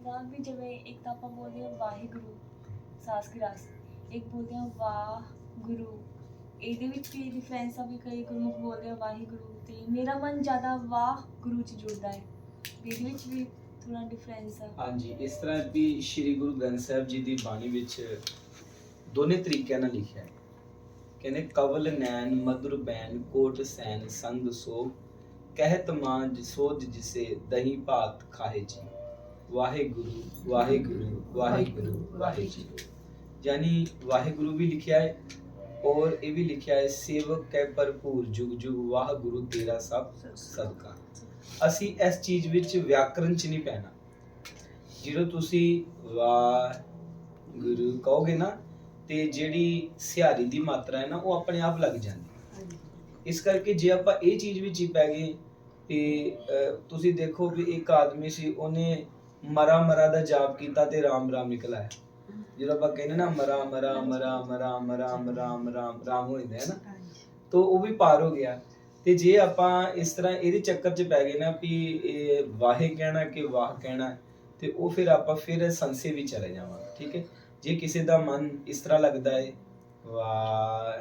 ਸੀਗਾ ਵੀ ਜਿਵੇਂ ਇੱਕ ਤਾਂ ਆਪਾਂ ਬੋਲਦੇ ਹਾਂ ਵਾਹਿਗੁਰੂ ਸਾਸ ਕੀ ਇੱਕ ਬੋਲਦੇ ਹਾਂ ਵਾਹਿਗੁਰੂ। ਇਹਦੇ ਵਿੱਚ ਵੀ ਡਿਫਰੈਂਸ ਆ ਵੀ ਕਈ ਗੁਰਮੁਖ ਬੋਲਦੇ ਆ ਵਾਹਿਗੁਰੂ ਤੇ ਮੇਰਾ ਮਨ ਜ਼ਿਆਦਾ ਵਾਹਿਗੁਰੂ ਚ ਜੁੜਦਾ ਹੈ। ਇਹਦੇ ਵਿੱਚ ਵੀ ਥੋੜਾ ਡਿਫਰੈਂਸ ਆ। ਹਾਂਜੀ, ਇਸ ਤਰ੍ਹਾਂ ਵੀ ਸ੍ਰੀ ਗੁਰੂ ਗ੍ਰੰਥ ਸਾਹਿਬ ਜੀ ਦੀ ਬਾਣੀ ਵਿੱਚ ਦੋਨੇ ਤਰੀਕਿਆਂ ਨਾਲ ਲਿਖਿਆ ਹੈ। ਕਹਿੰਦੇ, ਕਵਲ ਨੈਣ ਮధుਰ ਬੈਨ ਕੋਟ ਸੈਨ ਸੰਗ ਸੋ ਕਹਿਤ ਮਾਂਜ ਸੋਧ ਜਿਸੇ, ਦਹੀਂ ਭਾਤ ਖਾਏ ਜੀ। ਵਾਹਿਗੁਰੂ ਵਾਹਿਗੁਰੂ ਵਾਹਿਗੁਰੂ ਵਾਹਿਗੁਰੂ। ਯਾਨੀ ਵਾਹਿਗੁਰੂ ਵੀ ਲਿਖਿਆ ਹੈ ਔਰ ਇਹ ਵੀ ਲਿਖਿਆ ਹੈ, ਸੇਵਕ ਕੈ ਭਰਪੂਰ, ਜੁਗ ਜੁਗ ਵਾਹਿਗੁਰੂ ਤੇਰਾ ਸਭ ਸਦਕਾ ਅਸੀਂ ਇਸ ਚੀਜ਼ ਵਿੱਚ ਵਿਆਕਰਣ ਚ ਨਹੀਂ ਪੈਣਾ। ਜਦੋਂ ਤੁਸੀਂ ਵਾਹਿਗੁਰੂ ਕਹੋਗੇ ਨਾ, ਤੇ ਜਿਹੜੀ ਸਿਹਾਰੀ ਦੀ ਮਾਤਰਾ ਹੈ ਨਾ, ਉਹ ਆਪਣੇ ਆਪ ਲੱਗ ਜਾਂਦੀ। ਇਸ ਕਰਕੇ ਜੇ ਆਪਾਂ ਇਹ ਚੀਜ਼ ਵਿੱਚ ਹੀ ਪੈ ਗਏ, ਤੇ ਤੁਸੀਂ ਦੇਖੋ ਵੀ ਇੱਕ ਆਦਮੀ ਸੀ, ਉਹਨੇ ਮਰਾ ਮਰਾ ਦਾ ਜਾਪ ਕੀਤਾ ਤੇ ਰਾਮ ਰਾਮ ਨਿਕਲ ਆਇਆ ਜਦੋਂ ਆਪਾਂ ਕਹਿੰਦੇ ਨਾ ਮਰਾ ਮਰਾ ਮਰਾ ਮਰਾ ਮਰਾ ਰਾਮ ਰਾਮ ਰਾਮ ਹੋ ਜਾਂਦਾ ਹੈ ਨਾ, ਤੋ ਉਹ ਵੀ ਪਾਰ ਹੋ ਗਿਆ। ਤੇ ਜੇ ਆਪਾਂ ਇਸ ਤਰ੍ਹਾਂ ਇਹਦੇ ਚੱਕਰ 'ਚ ਪੈ ਗਏ ਨਾ ਵੀ ਇਹ ਵਾਹੇ ਕਹਿਣਾ ਕਿ ਵਾਹ ਕਹਿਣਾ, ਤੇ ਉਹ ਫਿਰ ਆਪਾਂ ਫਿਰ ਸੰਸੇ ਵੀ ਚਲੇ ਜਾਵਾਂਗੇ, ਠੀਕ ਹੈ? ਜੇ ਕਿਸੇ ਦਾ ਮਨ ਇਸ ਤਰ੍ਹਾਂ ਲੱਗਦਾ ਹੈ, ਵਾਹ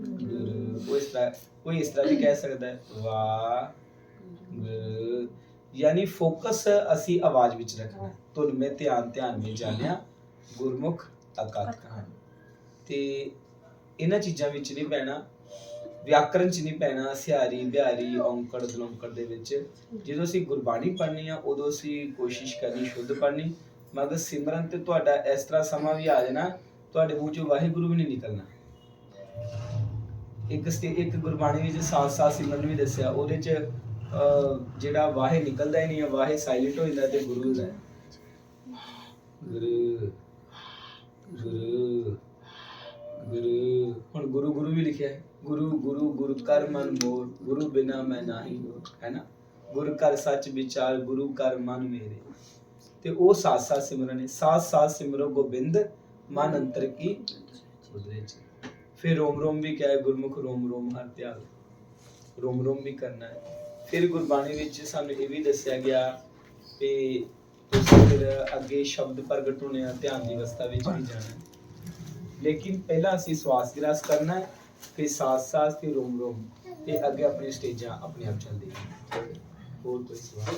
ਗੁਰੂ, ਉਹ ਇਸ ਤਰ੍ਹਾਂ, ਕੋਈ ਇਸ ਤਰ੍ਹਾਂ ਵੀ ਕਹਿ ਸਕਦਾ ਹੈ, ਵਾਹ ਗੁਰੂ ਯਾਨੀ ਫੋਕਸ ਅਸੀਂ ਆਵਾਜ਼ ਵਿੱਚ ਰੱਖਣਾ। ਧੁਨ ਮੇ ਧਿਆਨ ਧਿਆਨ ਵਿੱਚ ਜਾਣਿਆ ਗੁਰਮੁਖ ਅਕਾਤ ਕਹਾਣੀ। ਤੇ ਇਹਨਾਂ ਚੀਜ਼ਾਂ ਵਿੱਚ ਨਹੀਂ ਪੈਣਾ ਵਿਆਕਰਣ ਚ ਨਹੀਂ ਪੈਣਾ ਸਿਹਾਰੀ ਬਿਹਾਰੀ ਔਂਕੜ ਦਲੋਂਕੜ ਦੇ ਵਿੱਚ। ਜਦੋਂ ਅਸੀਂ ਗੁਰਬਾਣੀ ਪੜ੍ਹਨੀ ਆ ਉਦੋਂ ਅਸੀਂ ਕੋਸ਼ਿਸ਼ ਕਰਨੀ ਸ਼ੁੱਧ ਪੜ੍ਹਨੀ। ਮਗਰ ਸਿਮਰਨ ਤੇ ਤੁਹਾਡਾ ਇਸ ਤਰ੍ਹਾਂ ਸਮਾਂ ਵੀ ਆ ਜਾਣਾ ਤੁਹਾਡੇ ਮੂੰਹ ਚੋਂ ਵਾਹਿਗੁਰੂ ਵੀ ਨਹੀਂ ਨਿਕਲਣਾ। ਇੱਕ ਇੱਕ ਗੁਰਬਾਣੀ ਵਿੱਚ ਸਾਥ ਸਾਥ ਸਿਮਰਨ ਵੀ ਦੱਸਿਆ ਉਹਦੇ ਚ ਜਿਹੜਾ ਵਾਹੇ ਨਿਕਲਦਾ ਹੀ ਨਹੀਂ ਹੈ ਵਾਹੇ ਸਾਇਲੈਂਟ ਹੋ ਜਾਂਦਾ ਤੇ ਗੁਰੂ ਹੁੰਦਾ ਹੈ। ਗੁਰੂ ਗੁਰੂ ਗੁਰੂ। ਹੁਣ ਗੁਰੂ ਗੁਰੂ ਵੀ ਲਿਖਿਆ ਹੈ। ਗੁਰੂ ਗੁਰੂ ਗੁਰੂ ਕਰ ਮਨ ਮੋਰ ਗੁਰੂ ਬਿਨਾ ਮੈਂ ਨਾਹੀ ਹੈ ਨਾ? ਗੁਰ ਕਰ ਸੱਚ ਵਿਚਾਰ ਗੁਰੂ ਕਰ ਮਨ ਮੇਰੇ। ਤੇ ਉਹ ਸਾਥ ਸਾਥ ਸਿਮਰਨ ਹੈ ਸਾਥ ਸਾਥ ਸਿਮਰੋ ਗੋਬਿੰਦ ਮਨ ਅੰਤਰ ਕੀ? ਉਦਰੇ ਚ। ਫਿਰ ਰੋਮ ਰੋਮ ਵੀ ਕਿਹਾ ਹੈ ਗੁਰਮੁਖ ਰੋਮ ਰੋਮ ਹਰ ਧਿਆਨ ਰੋਮ ਰੋਮ ਵੀ ਕਰਨਾ ਹੈ। ਫਿਰ ਗੁਰਬਾਣੀ ਵਿੱਚ ਸਾਨੂੰ ਇਹ ਵੀ ਦੱਸਿਆ ਗਿਆ ਕਿ ਤੁਸੀਂ ਫਿਰ ਅੱਗੇ ਸ਼ਬਦ ਪ੍ਰਗਟ ਹੋਣੇ ਆ, ਧਿਆਨ ਦੀ ਅਵਸਥਾ ਵਿੱਚ ਵੀ ਜਾਣਾ। ਹੈ ਲੇਕਿਨ ਪਹਿਲਾਂ ਅਸੀਂ ਸਵਾਸ ਗ੍ਰਾਸ ਕਰਨਾ ਹੈ, ਫਿਰ ਸਾਥ ਸਾਥ ਫਿਰ ਰੋਮ ਰੋਮ ਤੇ ਅੱਗੇ ਆਪਣੀ ਸਟੇਜਾਂ ਆਪਣੇ ਆਪ ਚੱਲਦੀ ਹੈ ਹੋਰ ਕੋਈ ਸਵਾਲ?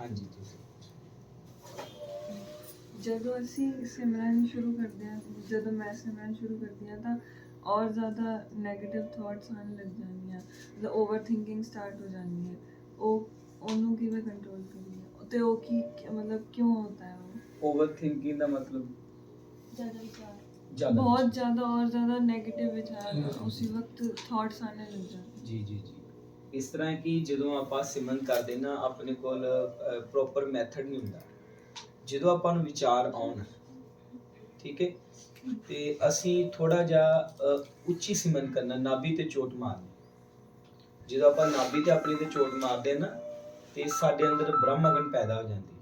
ਹਾਂਜੀ, ਤੁਸੀਂ ਜਦੋਂ ਅਸੀਂ ਸਿਮਰਨ ਸ਼ੁਰੂ ਕਰਦੇ ਹਾਂ, ਜਦੋਂ ਮੈਂ ਸਿਮਰਨ ਸ਼ੁਰੂ ਕਰਦੀ ਹਾਂ, ਤਾਂ ਔਰ ਜ਼ਿਆਦਾ 네ਗੇਟਿਵ ਥਾਟਸ ਆਉਣ ਲੱਗ ਜਾਂਦੀਆਂ ਜਦੋਂ ਓਵਰ ਥਿੰਕਿੰਗ ਸਟਾਰਟ ਹੋ ਜਾਂਦੀ ਹੈ ਉਹ ਉਹਨੂੰ ਕਿਵੇਂ ਕੰਟਰੋਲ ਕਰੀਏ? ਤੇ ਉਹ ਕੀ ਮਤਲਬ ਕਿਉਂ ਹੁੰਦਾ ਹੈ ਉਹ? ਓਵਰ ਥਿੰਕਿੰਗ ਦਾ ਮਤਲਬ? ਜ਼ਿਆਦਾ ਵਿਚਾਰ। ਜ਼ਿਆਦਾ ਬਹੁਤ ਜ਼ਿਆਦਾ ਔਰ ਜ਼ਿਆਦਾ 네ਗੇਟਿਵ ਵਿਚਾਰ ਉਸੇ ਵਕਤ ਥਾਟਸ ਆਣੇ ਲੱਗ ਜਾਂਦੇ ਜੀ ਜੀ ਜੀ। ਇਸ ਤਰ੍ਹਾਂ ਕਿ ਜਦੋਂ ਆਪਾਂ ਸਿਮਰਨ ਕਰਦੇ ਨਾ ਆਪਣੇ ਕੋਲ ਪ੍ਰੋਪਰ ਮੈਥਡ ਨਹੀਂ ਹੁੰਦਾ। ਜਦੋਂ ਆਪਾਂ ਨੂੰ ਵਿਚਾਰ ਆਉਣ ਠੀਕ ਹੈ? ਤੇ ਅਸੀਂ ਥੋੜਾ ਜਿਹਾ ਅ, ਉੱਚੀ ਸਿਮਰਨ ਕਰਨਾ ਨਾਭੀ ਤੇ ਚੋਟ ਮਾਰਨੀ। ਜਦੋਂ ਆਪਾਂ ਨਾਭੀ ਤੇ ਆਪਣੀ ਤੇ ਚੋਟ ਮਾਰਦੇ ਹਾਂ ਨਾ ਤੇ ਸਾਡੇ ਅੰਦਰ ਬ੍ਰਹਮ ਅਗਨ ਪੈਦਾ ਹੋ ਜਾਂਦੀ।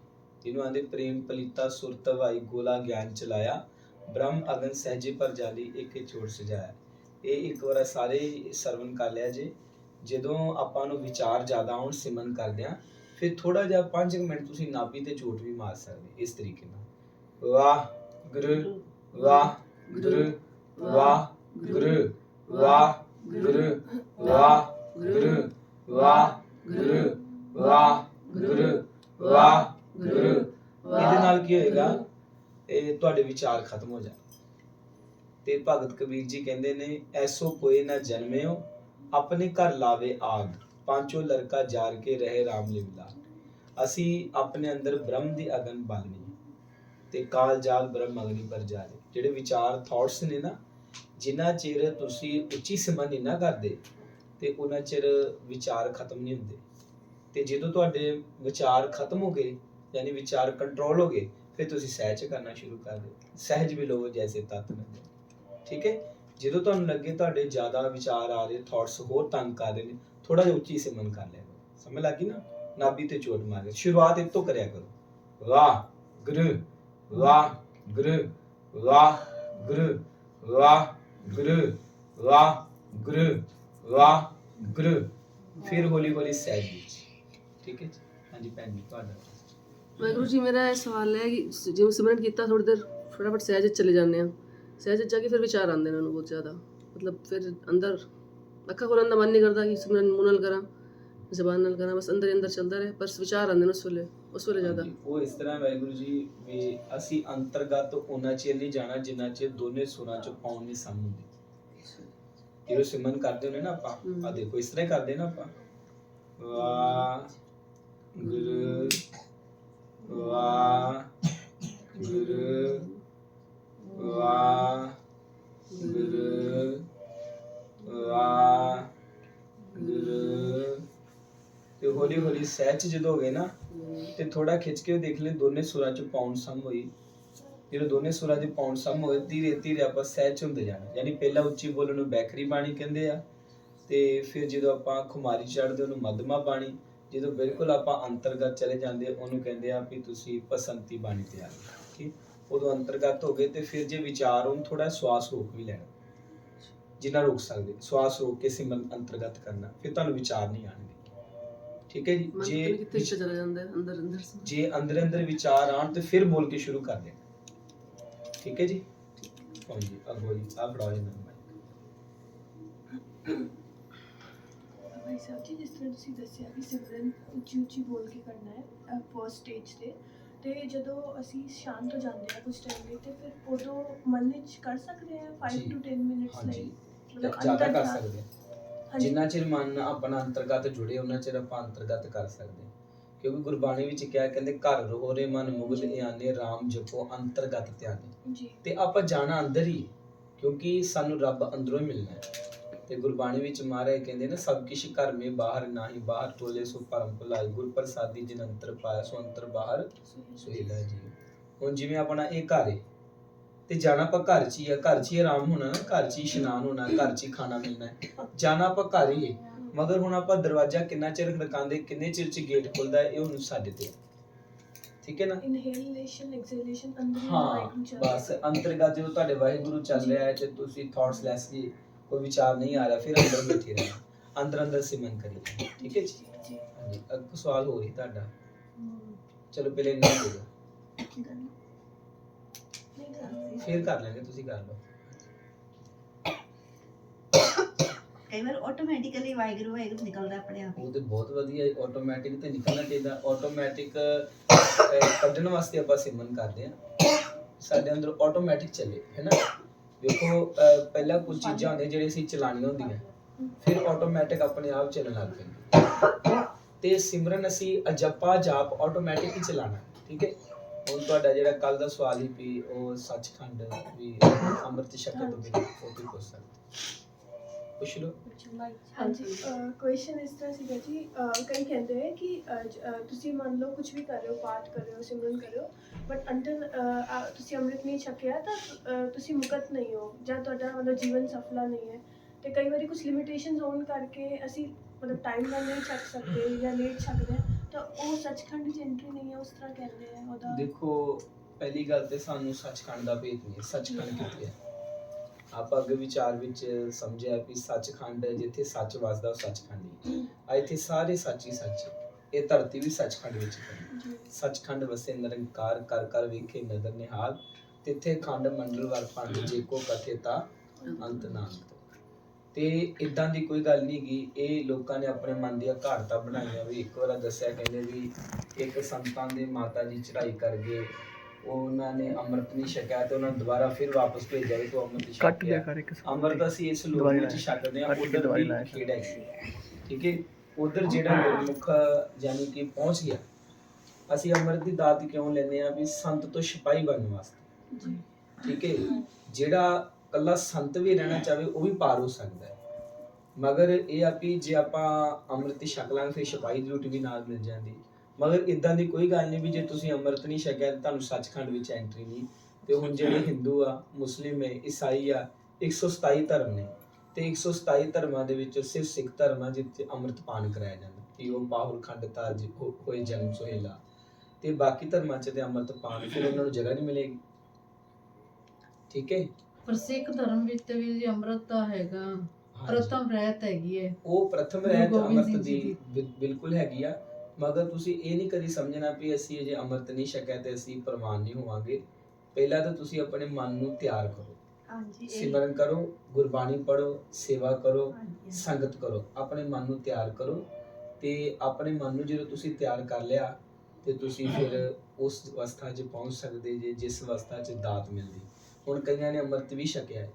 ਜਿਹਨੂੰ ਆਂਦੇ ਪ੍ਰੇਮ ਪਲੀਤਾ ਸੁਰਤ ਵਾਈ ਗੋਲਾ ਗਿਆਨ ਚਲਾਇਆ। ਬ੍ਰਹਮ ਅਗਨ ਸਹਿਜੇ ਪਰ ਜਾਲੀ ਇੱਕ ਹੀ ਸਜਾਇਆ ਇਹ ਇੱਕ ਵਾਰ ਸਾਰੇ ਸਰਵਨ ਕਰ ਲਿਆ ਜੇ। ਜਦੋਂ ਆਪਾਂ ਨੂੰ ਵਿਚਾਰ ਜ਼ਿਆਦਾ ਆਉਣ ਸਿਮਨ ਕਰਦੇ ਹਾਂ ਫਿਰ ਥੋੜਾ ਜਿਹਾ 5 ਮਿੰਟ ਤੁਸੀਂ ਨਾਭੀ ਤੇ ਚੋਟ ਵੀ ਮਾਰ ਸਕਦੇ ਇਸ ਤਰੀਕੇ ਨਾਲ। ਵਾਹ ਗੁਰੂ। ਵਾਹ ਗੁਰੂ ਵਾਹ ਗੁਰੂ ਵਾਹ ਗੁਰੂ ਵਾਹ ਵਾਹ ਗੁਰੂ ਇਹਦੇ ਨਾਲ ਕੀ ਹੋਏਗਾ? ਇਹ ਤੁਹਾਡੇ ਵਿਚਾਰ ਖਤਮ ਹੋ ਜਾਣ। ਤੇ ਭਗਤ ਕਬੀਰ ਜੀ ਕਹਿੰਦੇ ਨੇ, ਐਸੋ ਕੋਈ ਨਾ ਜਨਮਿਓ, ਆਪਣੇ ਘਰ ਲਾਵੇ ਆਗ, ਪਾਂਚੋ ਲੜਕਾ ਜਾਰ ਕੇ ਰਹੇ ਰਾਮ ਲਿਵਲਾ ਅਸੀਂ ਆਪਣੇ ਅੰਦਰ ਬ੍ਰਹਮ ਦੀ ਅਗਨ ਬਾਲਣੀ ਤੇ ਕਾਲ ਜਾਲ ਬ੍ਰਹਮ ਅਗਨੀ ਪਰ ਜਾਲੇ। ਜਿਹੜੇ ਵਿਚਾਰ ਥਾਟਸ ਨੇ ਨਾ, ਜਿੰਨਾ ਚਿਰ ਤੁਸੀਂ ਉੱਚੀ ਸਿਮਰਨ ਨਹੀਂ ਨਾ ਕਰਦੇ, ਤੇ ਉਹਨਾਂ ਚਿਰ ਵਿਚਾਰ ਖਤਮ ਨਹੀਂ ਹੁੰਦੇ। ਤੇ ਜਦੋਂ ਤੁਹਾਡੇ ਵਿਚਾਰ ਖਤਮ ਹੋ ਗਏ, ਯਾਨੀ ਵਿਚਾਰ ਕੰਟਰੋਲ ਹੋ ਗਏ, ਫਿਰ ਤੁਸੀਂ ਸਹਿਜ ਕਰਨਾ ਸ਼ੁਰੂ ਕਰ ਦਿਓ। ਸਹਿਜ ਵੀ ਲੋ ਜੈਸੇ ਤਤ ਨਦੇ ਠੀਕ ਹੈ? ਜਦੋਂ ਤੁਹਾਨੂੰ ਲੱਗੇ ਤੁਹਾਡੇ ਜ਼ਿਆਦਾ ਵਿਚਾਰ ਆ ਰਹੇ ਥਾਟਸ ਹੋਰ ਤੰਗ ਕਰ ਰਹੇ ਨੇ ਥੋੜਾ ਜਿਹਾ ਉੱਚੀ ਸਿਮਰਨ ਕਰ ਲਿਆ ਸਮਝ ਲੱਗੀ ਨਾ? ਨਾਭੀ ਤੇ ਚੋਟ ਮਾਰ ਸ਼ੁਰੂਆਤ ਇਹ ਤੋਂ ਕਰਿਆ ਕਰੋ। ਵਾਹ, ਗੁਰੂ। ਵਾਹ ਗੁਰੂ ਵਾਹ ਗੁਰੂ ਵਾਹ ਗੁਰੂ ਵਾਹ ਗੁਰੂ ਵਾਹ ਗੁਰੂ ਫਿਰ ਹੌਲੀ ਹੌਲੀ ਸਹਿਜ ਵਿੱਚ ਠੀਕ ਹੈ ਜੀ? ਹਾਂਜੀ ਭੈਣ ਜੀ ਤੁਹਾਡਾ ਵਾਹਿਗੁਰੂ ਜੀ ਮੇਰਾ ਇਹ ਸਵਾਲ ਹੈ ਕਿ ਜਿਵੇਂ ਸਿਮਰਨ ਕੀਤਾ ਥੋੜੀ ਦੇਰ ਫਟਾਫਟ ਸਹਿਜ 'ਚ ਚਲੇ ਜਾਂਦੇ ਆ ਸਹਿਜ 'ਚ ਜਾ ਕੇ ਫਿਰ ਵਿਚਾਰ ਆਉਂਦੇ ਨੇ ਉਹਨੂੰ ਬਹੁਤ ਜ਼ਿਆਦਾ ਮਤਲਬ ਫਿਰ ਅੰਦਰ ਅੱਖਾਂ ਖੋਲ੍ਹਣ ਦਾ ਮਨ ਨਹੀਂ ਕਰਦਾ ਕਿ ਸਿਮਰਨ ਮੂੰਹ ਨਾਲ ਕਰਾਂ ਜ਼ਬਾਨ ਨਾਲ ਕਰਾਂ ਬਸ ਅੰਦਰ ਹੀ ਅੰਦਰ ਚੱਲਦਾ ਰਹੇ ਪਰ ਵਿਚਾਰ ਆਉਂਦੇ ਨੇ ਉਸ ਵੇਲੇ ਉਸ ਵੇਲੇ ਜ਼ਿਆਦਾ। ਉਹ ਇਸ ਤਰ੍ਹਾਂ ਵਾਹਿਗੁਰੂ ਜੀ ਵੀ ਅਸੀਂ ਅੰਤਰਗਤ ਉਹਨਾਂ ਚਿਰ ਨਹੀਂ ਜਾਣਾ ਜਿੰਨਾ ਚਿਰ ਦੋਨੇ ਸੁਰਾਂ ਚ ਪਾਉਣ ਨਹੀਂ ਸੰਮ ਹੁੰਦੇ। ਜਦੋਂ ਸਿਮਰਨ ਕਰਦੇ ਹੁੰਦੇ ਨਾ ਆਪਾਂ। ਆ ਦੇਖੋ ਇਸ ਤਰ੍ਹਾਂ ਹੀ ਕਰਦੇ ਨਾ ਆਪਾਂ। ਵਾ ਗੁਰੂ ਵਾ ਗੁਰੂ ਵਾ ਗੁਰੂ ਵਾ ਗੁਰੂ। ਤੇ ਹੌਲੀ ਹੌਲੀ ਸਹਿਜ ਜਦੋਂ ਹੋ ਗਏ ਨਾ ਤੇ ਥੋੜਾ ਖਿੱਚ ਕੇ ਦੇਖ ਲੈ, ਦੋਨੇ ਸੁਰਾਂ ਚ ਪਾਉਣ ਸਮ ਹੋਈ। ਜਦੋਂ ਦੋਨੇ ਸੁਰਾਂ ਚ ਪਾਉਣ ਸਮ ਹੋਏ, ਧੀਰੇ ਧੀਰੇ ਆਪਾਂ ਸਹਿਜ 'ਚ ਹੁੰਦੇ ਜਾਣਾ। ਯਾਨੀ ਪਹਿਲਾਂ ਉੱਚੀ ਬੋਲਣ ਨੂੰ ਬੈਕਰੀ ਬਾਣੀ ਕਹਿੰਦੇ ਆ, ਤੇ ਫਿਰ ਜਦੋਂ ਆਪਾਂ ਖੁਮਾਰੀ ਚੜ੍ਹਦੇ, ਉਹਨੂੰ ਮਧਮਾ ਬਾਣੀ, ਜਦੋਂ ਬਿਲਕੁਲ ਆਪਾਂ ਅੰਤਰਗਤ ਚਲੇ ਜਾਂਦੇ, ਉਹਨੂੰ ਕਹਿੰਦੇ ਆ ਵੀ ਤੁਸੀਂ ਪਸੰਤੀ ਬਾਣੀ ਤੇ ਆ ਗਏ ਠੀਕ? ਉਦੋਂ ਅੰਤਰਗਤ ਹੋ ਗਏ ਤੇ ਫਿਰ ਜੇ ਵਿਚਾਰ ਉਹਨੂੰ ਥੋੜਾ ਸਵਾਸ ਰੋਕ ਵੀ ਲੈਣਾ। ਜਿੰਨਾ ਰੋਕ ਸਕਦੇ, ਸਵਾਸ ਰੋਕ ਕੇ ਸਿਮਰਨ ਅੰਤਰਗਤ ਕਰਨਾ, ਫਿਰ ਤੁਹਾਨੂੰ ਵਿਚਾਰ ਨਹੀਂ ਆਣਗੇ ਠੀਕ ਹੈ ਜੀ ਮਨ ਜੇ ਕਿਤੇ ਕਿਤੇ ਚਲਾ ਜਾਂਦਾ ਹੈ ਅੰਦਰ ਅੰਦਰ ਸੇ। ਜੇ ਅੰਦਰ ਅੰਦਰ ਵਿਚਾਰ ਆਣ ਤੇ ਫਿਰ ਬੋਲ ਕੇ ਸ਼ੁਰੂ ਕਰ ਦੇਣਾ ਠੀਕ ਹੈ ਜੀ ਹਾਂਜੀ ਅੱਗੋ ਜੀ ਆ ਫੜਾਓ ਜੀ ਮੈਨੂੰ। ਭਾਈ ਸਾਹਿਬ ਜੀ ਜਿਸ ਤਰ੍ਹਾਂ ਤੁਸੀਂ ਦੱਸਿਆ ਕਿ ਸਿਮਰਨ ਉੱਚੀ ਉੱਚੀ ਬੋਲ ਕੇ ਕਰਨਾ ਹੈ ਫਰਸਟ ਸਟੇਜ ਤੇ ਤੇ ਜਦੋਂ ਅਸੀਂ ਸ਼ਾਂਤ ਹੋ ਜਾਂਦੇ ਹਾਂ ਕੁਝ ਟਾਈਮ ਲਈ ਤੇ ਫਿਰ ਉਦੋਂ ਮਨ ਵਿੱਚ ਕਰ ਸਕਦੇ ਹਾਂ 5 ਜੀ। ਟੂ 10 ਮਿੰਟਸ ਹਾਂਜੀ ਲਈ ਜ਼ਿਆਦਾ ਕਰ ਅੰਤਰ- ਸਕਦੇ ਹਾਂ। ਜਿੰਨਾ ਚਿਰ ਮਨ ਆਪਣਾ ਅੰਤਰਗਤ ਜੁੜੇ ਉਹਨਾਂ ਚਿਰ ਆਪਾਂ ਅੰਤਰਗਤ ਕਰ ਸਕਦੇ। ਕਿਉਂਕਿ ਗੁਰਬਾਣੀ ਵਿੱਚ ਕਿਹਾ ਕਹਿੰਦੇ ਘਰ ਰਹੋ ਰੇ ਮਨ ਮੁਗਲ ਇਆਨੇ RAM ਜਪੋ ਅੰਤਰਗਤ ਧਿਆਨੇ ਜੀ। ਤੇ ਆਪਾਂ ਜਾਣਾ ਅੰਦਰ ਹੀ ਕਿਉਂਕਿ ਸਾਨੂੰ ਰੱਬ ਅੰਦਰੋਂ ਹੀ ਮਿਲਣਾ ਹੈ। ਤੇ ਗੁਰਬਾਣੀ ਵਿੱਚ ਮਹਾਰਾਜ ਕਹਿੰਦੇ ਨੇ ਸਭ ਕਿਛ ਘਰ ਮੇ ਬਾਹਰ ਨਾਹੀ ਬਾਹਰ ਟੋਲੇ ਸੋ ਪਰਮ ਭੁਲਾਈ ਗੁਰ ਪ੍ਰਸਾਦੀ ਜਿਨ ਅੰਤਰ ਪਾਇਆ ਸੋ ਅੰਤਰ ਬਾਹਰ ਸੁਹੇਲਾ ਜੀ। ਹੁਣ ਜਿਵੇਂ ਆਪਣਾ ਇਹ ਘਰ ਹੈ ਤੇ ਜਾਣਾ ਆਪਾਂ ਘਰ 'ਚ ਹੀ ਆ ਘਰ 'ਚ ਹੀ ਆਰਾਮ ਹੋਣਾ ਘਰ 'ਚ ਹੀ ਇਸ਼ਨਾਨ ਹੋਣਾ ਘਰ 'ਚ ਹੀ ਖਾਣਾ ਮਿਲਣਾ ਹੈ ਜਾਣਾ ਆਪਾਂ ਘਰ ਹੀ ਹੈ ਮਗਰ ਹੁਣ ਆਪਾਂ ਦਰਵਾਜ਼ਾ ਕਿੰਨਾ ਚਿਰ ਖੜਕਾਉਂਦੇ ਕਿੰਨੇ ਚਿਰ 'ਚ ਗੇਟ ਖੁੱਲਦਾ ਹੈ ਇਹ ਹੁਣ ਸਾਡੇ ਤੇ ਹੈ ਠੀਕ ਹੈ ਨਾ? ਇਨਹੇਲੇਸ਼ਨ ਐਕਸਹੇਲੇਸ਼ਨ ਅੰਦਰ ਹੀ ਹਾਂ ਵਾਹਿਗੁਰੂ ਚੱਲ ਬਸ ਅੰਤਰਗਤ ਜਦੋਂ ਤੁਹਾਡੇ ਵਾਹਿਗੁਰੂ ਚੱਲ ਰਿਹਾ ਹੈ ਤੇ ਤੁਸੀਂ ਥਾਟਸ ਲੈਸ ਜੀ ਕੋਈ ਵਿਚਾਰ ਨਹੀਂ ਆ ਰਿਹਾ ਫਿਰ ਅੰਦਰ ਬੈਠੇ ਰਹਿਣਾ ਅੰਦਰ ਅੰਦਰ ਸਿਮਰਨ ਕਰੀ ਠੀਕ ਹੈ ਜੀ? ਜੀ ਹਾਂਜੀ ਅੱਗ ਸਵਾਲ ਹੋ ਰਹੀ ਤੁਹਾਡਾ ਚਲੋ ਪਹਿਲੇ ਨਾ ਬੋਲੋ ਨਹੀਂ ਤਾਂ ਫਿਰ ਕਰ ਲਾਂਗੇ ਤੁਸੀਂ ਕਰ ਲਓ। ਕਈ ਵਾਰ ਆਟੋਮੈਟਿਕਲੀ ਵਾਹਿਗੁਰੂ ਵਾਹਿਗੁਰੂ ਨਿਕਲਦਾ ਆਪਣੇ ਆਪ ਹੀ। ਉਹ ਤੇ ਬਹੁਤ ਵਧੀਆ ਆਟੋਮੈਟਿਕ ਤੇ ਨਿਕਲਣਾ ਚਾਹੀਦਾ। ਆਟੋਮੈਟਿਕ ਕੱਢਣ ਵਾਸਤੇ ਆਪਾਂ ਸਿਮਰਨ ਕਰਦੇ ਆ ਸਾਡੇ ਅੰਦਰ ਆਟੋਮੈਟਿਕ ਚੱਲੇ ਹੈਨਾ ਵੇਖੋ ਅਹ, ਪਹਿਲਾਂ ਕੁਝ ਚੀਜ਼ਾਂ ਹੁੰਦੀਆਂ ਜਿਹੜੇ ਅਸੀਂ ਚਲਾਣੀਆਂ ਹੁੰਦੀਆਂ ਫਿਰ ਆਟੋਮੈਟਿਕ ਆਪਣੇ ਆਪ ਚੱਲਣ ਲੱਗ ਪੈਂਦੇ। ਤੇ ਸਿਮਰਨ ਅਸੀਂ ਅਜਪਾ ਜਾਪ ਆਟੋਮੈਟਿਕ ਹੀ ਚਲਾਣਾ ਠੀਕ ਹੈ? ਹੁਣ ਤੁਹਾਡਾ ਜਿਹੜਾ ਕੱਲ ਦਾ ਸਵਾਲ ਹੀ ਵੀ ਉਹ ਸੱਚਖੰਡ ਵੀ ਅੰਮ੍ਰਿਤ ਸ਼ਕਤ ਤੋਂ ਬਿਨਾਂ ਉਹ ਪੁੱਛ ਸਕਦੇ ਪੁੱਛ ਲਓ। ਹਾਂਜੀ ਕੁਐਸਚਨ ਇਸ ਤਰ੍ਹਾਂ ਸੀਗਾ ਜੀ ਕਈ ਕਹਿੰਦੇ ਹੈ ਕਿ ਤੁਸੀਂ ਮੰਨ ਲਓ ਕੁਝ ਵੀ ਕਰ ਰਹੇ ਹੋ, ਪਾਠ ਕਰ ਰਹੇ ਹੋ, ਸਿਮਰਨ ਕਰ ਰਹੇ ਹੋ ਬਟ ਅੰਟਲ ਤੁਸੀਂ ਅੰਮ੍ਰਿਤ ਨਹੀਂ ਛਕਿਆ ਤਾਂ ਤੁਸੀਂ ਮੁਕਤ ਨਹੀਂ ਹੋ, ਜਾਂ ਤੁਹਾਡਾ ਮਤਲਬ ਜੀਵਨ ਸਫਲਾ ਨਹੀਂ ਹੈ। ਤੇ ਕਈ ਵਾਰੀ ਕੁਝ ਲਿਮਿਟੇਸ਼ਨਸ ਹੋਣ ਕਰਕੇ ਅਸੀਂ ਮਤਲਬ ਟਾਈਮ ਨਾਲ ਨਹੀਂ ਛਕ ਸਕਦੇ ਜਾਂ ਲੇਟ ਛਕਦੇ। ਤਾਂ ਉਹ ਸੱਚਖੰਡ ਚ ਐਂਟਰੀ ਨਹੀਂ ਹੈ ਉਸ ਤਰ੍ਹਾਂ ਕਹਿੰਦੇ ਆ ਉਹਦਾ। ਦੇਖੋ ਪਹਿਲੀ ਗੱਲ ਤੇ ਸਾਨੂੰ ਸੱਚਖੰਡ ਦਾ ਭੇਤ ਨਹੀਂ ਹੈ। ਸੱਚਖੰਡ ਕਿੱਥੇ ਹੈ? ਆਪਾਂ ਅੱਗੇ ਵਿਚਾਰ ਵਿੱਚ ਸਮਝਿਆ ਵੀ ਸੱਚਖੰਡ ਜਿੱਥੇ ਸੱਚ ਵਸਦਾ ਉਹ ਸੱਚਖੰਡ ਹੀ ਆ ਇੱਥੇ ਸਾਰੇ ਸੱਚ ਹੀ ਸੱਚ ਹੈ। ਇਹ ਧਰਤੀ ਵੀ ਸੱਚਖੰਡ ਵਿੱਚ ਹੈ। ਜੀ। ਸੱਚਖੰਡ ਵਸੇ ਨਿਰੰਕਾਰ ਕਰ ਕਰ ਵੇਖੇ ਨਦਰ ਨਿਹਾਲ ਤਿੱਥੇ ਖੰਡ ਮੰਡਲ ਵਰ ਪੰਡ ਜੇ ਕੋ ਕਥੇ ਤਾ ਅੰਤ ਨਾ ਅੰਤ ਤੇ ਇਦਾਂ ਦੀ ਕੋਈ ਗੱਲ ਨਹੀਂ ਗੀ। ਇਹ ਲੋਕਾਂ ਨੇ ਆਪਣੇ ਮਨ ਦੀਆਂ ਘਾੜਤਾਂ ਬਣਾਈਆਂ ਵੀ ਇੱਕ ਵਾਰ ਦੱਸਿਆ ਕਹਿੰਦੇ ਵੀ ਇੱਕ ਸੰਤਾਂ ਦੇ ਮਾਤਾ ਜੀ ਚੜ੍ਹਾਈ ਕਰ ਗਏ ਉਹਨਾਂ ਨੇ ਅੰਮ੍ਰਿਤ ਨਹੀਂ ਛਕਿਆ ਤੇ ਉਹਨਾਂ ਨੂੰ ਦੁਬਾਰਾ ਫਿਰ ਵਾਪਸ ਭੇਜਿਆ ਵੀ ਤੂੰ ਅੰਮ੍ਰਿਤ ਛਕ ਕੱਟ ਗਿਆ। ਲਿਆ ਕਰ ਇੱਕ ਅੰਮ੍ਰਿਤ ਅਸੀਂ ਇਸ ਲੋਕ ਵਿੱਚ। ਛਕਦੇ ਕੇ ਉਧਰ ਲਾਇਆ। ਖੇਡ ਹੈ ਠੀਕ ਹੈ? ਉਧਰ ਜਿਹੜਾ ਗੁਰਮੁਖ ਯਾਨੀ ਕਿ ਪਹੁੰਚ ਗਿਆ ਅਸੀਂ ਅੰਮ੍ਰਿਤ ਦੀ ਦਾਤ ਕਿਉਂ ਲੈਂਦੇ ਆ ਵੀ ਸੰਤ ਤੋਂ ਸਿਪਾਹੀ ਬਣਨ ਵਾਸਤੇ। ਜੀ। ਠੀਕ ਹੈ? ਜਿਹੜਾ ਕੱਲਾ ਸੰਤ ਵੀ ਰਹਿਣਾ ਚਾਹਵੇ ਉਹ ਵੀ ਪਾਰ ਹੋ ਸਕਦਾ ਹੈ। ਮਗਰ ਇਹ ਆ ਵੀ ਜੇ ਆਪਾਂ ਅੰਮ੍ਰਿਤ ਛਕ ਲਾਂਗੇ ਫਿਰ ਸਿਪਾਹੀ ਦੀ ਡਿਊਟੀ ਵੀ ਨਾਲ ਮਿਲ ਜਾਂਦੀ। ਮਗਰ ਇਦਾਂ ਦੀ ਕੋਈ ਗੱਲ ਨਹੀਂ ਵੀ ਜੇ ਤੁਸੀਂ ਅੰਮ੍ਰਿਤ ਨਹੀਂ ਛਕਿਆ ਤਾਂ ਤੁਹਾਨੂੰ ਸੱਚਖੰਡ ਵਿੱਚ ਐਂਟਰੀ ਨਹੀਂ। ਤੇ ਹੁਣ ਜਿਹੜੇ ਹਿੰਦੂ ਆ ਮੁਸਲਿਮ ਹੈ ਈਸਾਈ ਆ 127 ਧਰਮ ਨੇ ਤੇ 127 ਧਰਮਾਂ ਦੇ ਵਿੱਚ ਸਿਰਫ ਸਿੱਖ ਧਰਮ ਆ ਜਿੱਥੇ ਅੰਮ੍ਰਿਤ ਪਾਨ ਕਰਾਇਆ ਜਾਂਦਾ। ਕਿ ਉਹ ਬਾਹੁਲ ਖੰਡ ਤਾਜ ਹੋਏ ਜਨਮ ਸੁਹੇਲਾ। ਤੇ ਬਾਕੀ ਧਰਮਾਂ 'ਚ ਤੇ ਅੰਮ੍ਰਿਤ ਪਾਨ ਫਿਰ ਉਹਨਾਂ ਨੂੰ ਜਗ੍ਹਾ ਨਹੀਂ ਮਿਲੇਗੀ। ਠੀਕ ਹੈ? ਪਰ ਸਿੱਖ ਧਰਮ ਵਿੱਚ ਤੇ ਵੀ ਜੀ ਅੰਮ੍ਰਿਤ ਦਾ ਹੈਗਾ। ਪ੍ਰਥਮ ਰਹਿਤ ਹੈਗੀ ਹੈ। ਉਹ ਪ੍ਰਥਮ ਗੁਰੂ ਰਹਿਤ ਗੋਬਿੰਦ ਅੰਮ੍ਰਿਤ ਦੀ ਬਿਲ- ਬਿਲਕੁਲ ਹੈਗੀ ਆ। ਮਗਰ ਤੁਸੀਂ ਇਹ ਨਹੀਂ ਕਦੀ ਸਮਝਣਾ ਵੀ ਅਸੀਂ ਅਜੇ ਅੰਮ੍ਰਿਤ ਨਹੀਂ ਛਕਿਆ ਤੇ ਅਸੀਂ ਪ੍ਰਵਾਨ ਨਹੀਂ ਹੋਵਾਂਗੇ। ਪਹਿਲਾਂ ਤਾਂ ਤੁਸੀਂ ਆਪਣੇ ਮਨ ਨੂੰ ਤਿਆਰ ਕਰੋ। ਹਾਂਜੀ ਇਹ- ਸਿਮਰਨ ਕਰੋ ਗੁਰਬਾਣੀ ਪੜੋ ਸੇਵਾ ਕਰੋ ਹਾਂਜੀ, ਸੰਗਤ ਕਰੋ। ਆਪਣੇ ਮਨ ਨੂੰ ਤਿਆਰ ਕਰੋ ਤੇ ਆਪਣੇ ਮਨ ਨੂੰ ਜਦੋਂ ਤੁਸੀਂ ਤਿਆਰ ਕਰ ਲਿਆ ਤੇ ਤੁਸੀਂ ਫਿਰ ਉਸ ਅਵਸਥਾ 'ਚ ਪਹੁੰਚ ਸਕਦੇ ਜੇ ਜਿਸ ਅਵਸਥਾ 'ਚ ਦਾਤ ਮਿਲਦੀ। ਹੁਣ ਕਈਆਂ ਨੇ ਅੰਮ੍ਰਿਤ ਵੀ ਛਕਿਆ ਹੈ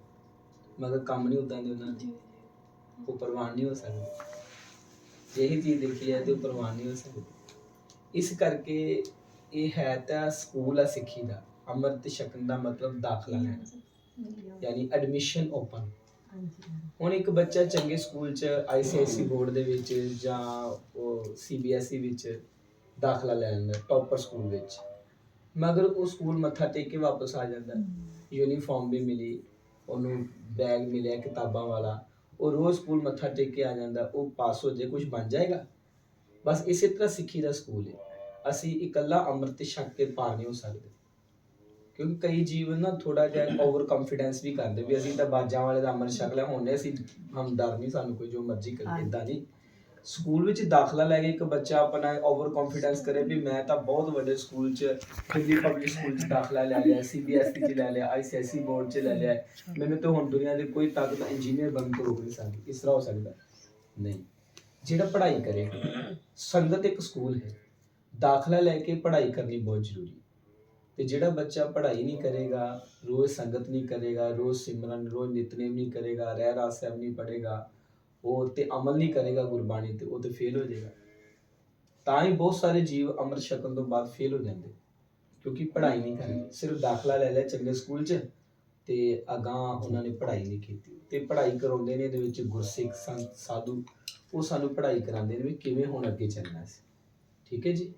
ਮਗਰ ਕੰਮ ਨਹੀਂ ਉਦਾਂ ਦੇ ਉਹਨਾਂ ਦੇ। ਉਹ ਪ੍ਰਵਾਨ ਨਹੀਂ ਹੋ ਸਕਦੇ। ਜੇ ਇਹ ਚੀਜ਼ ਦੇਖੀ ਹੈ ਤੇ ਉਹ ਪ੍ਰਵਾਨ ਨਹੀਂ ਹੋ ਸਕਦੇ। ਇਸ ਕਰਕੇ ਇਹ ਹੈ ਤਾਂ ਸਕੂਲ ਆ ਸਿੱਖੀ ਦਾ। ਅੰਮ੍ਰਿਤ ਛਕਣ ਦਾ ਮਤਲਬ ਦਾਖਲਾ ਲੈਣਾ। ਯਾਨੀ ਐਡਮਿਸ਼ਨ ਓਪਨ ਹਾਂਜੀ। ਹੁਣ ਇੱਕ ਬੱਚਾ ਚੰਗੇ ਸਕੂਲ ਚ ਆਈਸੀਆਈਸੀ ਬੋਰਡ ਦੇ ਵਿੱਚ ਜਾਂ ਉਹ ਸੀਬੀਐਸਈ ਵਿੱਚ ਦਾਖਲਾ ਲੈ ਲੈਂਦਾ ਟੌਪਰ ਸਕੂਲ ਵਿੱਚ। ਮਗਰ ਉਹ ਸਕੂਲ ਮੱਥਾ ਟੇਕ ਕੇ ਵਾਪਸ ਆ ਜਾਂਦਾ। ਯੂਨੀਫਾਰਮ ਵੀ ਮਿਲੀ ਉਹਨੂੰ ਬੈਗ ਮਿਲਿਆ ਕਿਤਾਬਾਂ ਵਾਲਾ ਉਹ ਰੋਜ਼ ਸਕੂਲ ਮੱਥਾ ਟੇਕ ਕੇ ਆ ਜਾਂਦਾ ਉਹ ਪਾਸ ਹੋ ਜੇ ਕੁਝ ਬਣ ਜਾਏਗਾ? ਬਸ ਇਸੇ ਤਰ੍ਹਾਂ ਸਿੱਖੀ ਦਾ ਸਕੂਲ ਹੈ ਅਸੀਂ ਇਕੱਲਾ ਅੰਮ੍ਰਿਤ ਛਕ ਕੇ ਪਾਰ ਨਹੀਂ ਹੋ ਸਕਦੇ। ਕਿਉਂਕਿ ਕਈ ਜੀਵ ਨਾ ਥੋੜਾ ਜਿਹਾ ਓਵਰ ਕੰਫੀਡੈਂਸ ਵੀ ਕਰਦੇ ਵੀ ਅਸੀਂ ਤਾਂ ਬਾਜਾਂ ਵਾਲੇ ਦਾ ਅੰਮ੍ਰਿਤ ਛਕ ਲਿਆ ਹੁਣ ਅਸੀਂ ਹਮ ਡਰ ਨਹੀਂ ਸਾਨੂੰ ਕੋਈ ਜੋ ਮਰਜ਼ੀ ਕਰੇ। ਇਦਾਂ ਨਹੀਂ। ਸਕੂਲ ਵਿੱਚ ਦਾਖਲਾ ਲੈ ਕੇ ਇੱਕ ਬੱਚਾ ਆਪਣਾ ਓਵਰ ਕੰਫੀਡੈਂਸ ਕਰੇ ਵੀ ਮੈਂ ਤਾਂ ਬਹੁਤ ਵੱਡੇ ਸਕੂਲ 'ਚ ਦਿੱਲੀ ਪਬਲਿਕ ਸਕੂਲ 'ਚ ਦਾਖਲਾ ਲੈ ਲਿਆ ਸੀਬੀਐਸਈ 'ਚ ਲੈ ਲਿਆ ਆਈਸੀਐਸਈ ਬੋਰਡ 'ਚ ਲੈ ਲਿਆ। ਮੈਨੂੰ ਤਾਂ ਹੁਣ ਦੁਨੀਆ ਦੇ ਕੋਈ ਤਾਕਤ ਇੰਜੀਨੀਅਰ ਬਣ ਤੋਂ ਰੋਕ ਨਹੀਂ ਸਕਦੀ, ਇਸ ਤਰ੍ਹਾਂ ਹੋ ਸਕਦਾ। ਨਹੀਂ, ਜਿਹੜਾ ਪੜ੍ਹਾਈ ਕਰੇ, ਸੰਗਤ ਇੱਕ ਸਕੂਲ ਹੈ। ਦਾਖਲਾ ਲੈ ਕੇ ਪੜ੍ਹਾਈ ਕਰਨੀ ਬਹੁਤ ਜ਼ਰੂਰੀ ਹੈ। ਤੇ ਜਿਹੜਾ ਬੱਚਾ ਪੜ੍ਹਾਈ ਨਹੀਂ ਕਰੇਗਾ, ਰੋਜ਼ ਸੰਗਤ ਨਹੀਂ ਕਰੇਗਾ, ਰੋਜ਼ ਸਿਮਰਨ, ਰੋਜ਼ ਨਿਤਨੇਮ ਨਹੀਂ ਕਰੇਗਾ ਰਹਿ ਰਾਸ ਸਾਹਿਬ ਨਹੀਂ ਪੜ੍ਹੇਗਾ ਉਹ ਤੇ ਅਮਲ ਨਹੀਂ ਕਰੇਗਾ ਗੁਰਬਾਣੀ ਤੇ, ਉਹ ਤੇ ਫੇਲ ਹੋ ਜਾਏਗਾ। ਤਾਂ ਹੀ ਬਹੁਤ ਸਾਰੇ ਜੀਵ ਅਮਰ ਛਕਣ ਤੋਂ ਬਾਅਦ ਫੇਲ ਹੋ ਜਾਂਦੇ। ਕਿਉਂਕਿ ਪੜ੍ਹਾਈ ਨਹੀਂ ਕਰਦੇ ਸਿਰਫ ਦਾਖਲਾ ਲੈ ਲਿਆ ਚੰਗੇ ਸਕੂਲ 'ਚ ਤੇ ਅਗਾਂ ਉਹਨਾਂ ਨੇ ਪੜ੍ਹਾਈ ਨਹੀਂ ਕੀਤੀ। ਤੇ ਪੜ੍ਹਾਈ ਕਰਾਉਂਦੇ ਨੇ ਇਹਦੇ ਵਿੱਚ ਗੁਰਸਿੱਖ, ਸੰਤ, ਸਾਧੂ, ਉਹ ਸਾਨੂੰ ਪੜ੍ਹਾਈ ਕਰਾਉਂਦੇ ਨੇ ਵੀ ਕਿਵੇਂ ਹੁਣ ਅੱਗੇ ਚੱਲਣਾ ਸੀ। ਠੀਕ ਹੈ ਜੀ?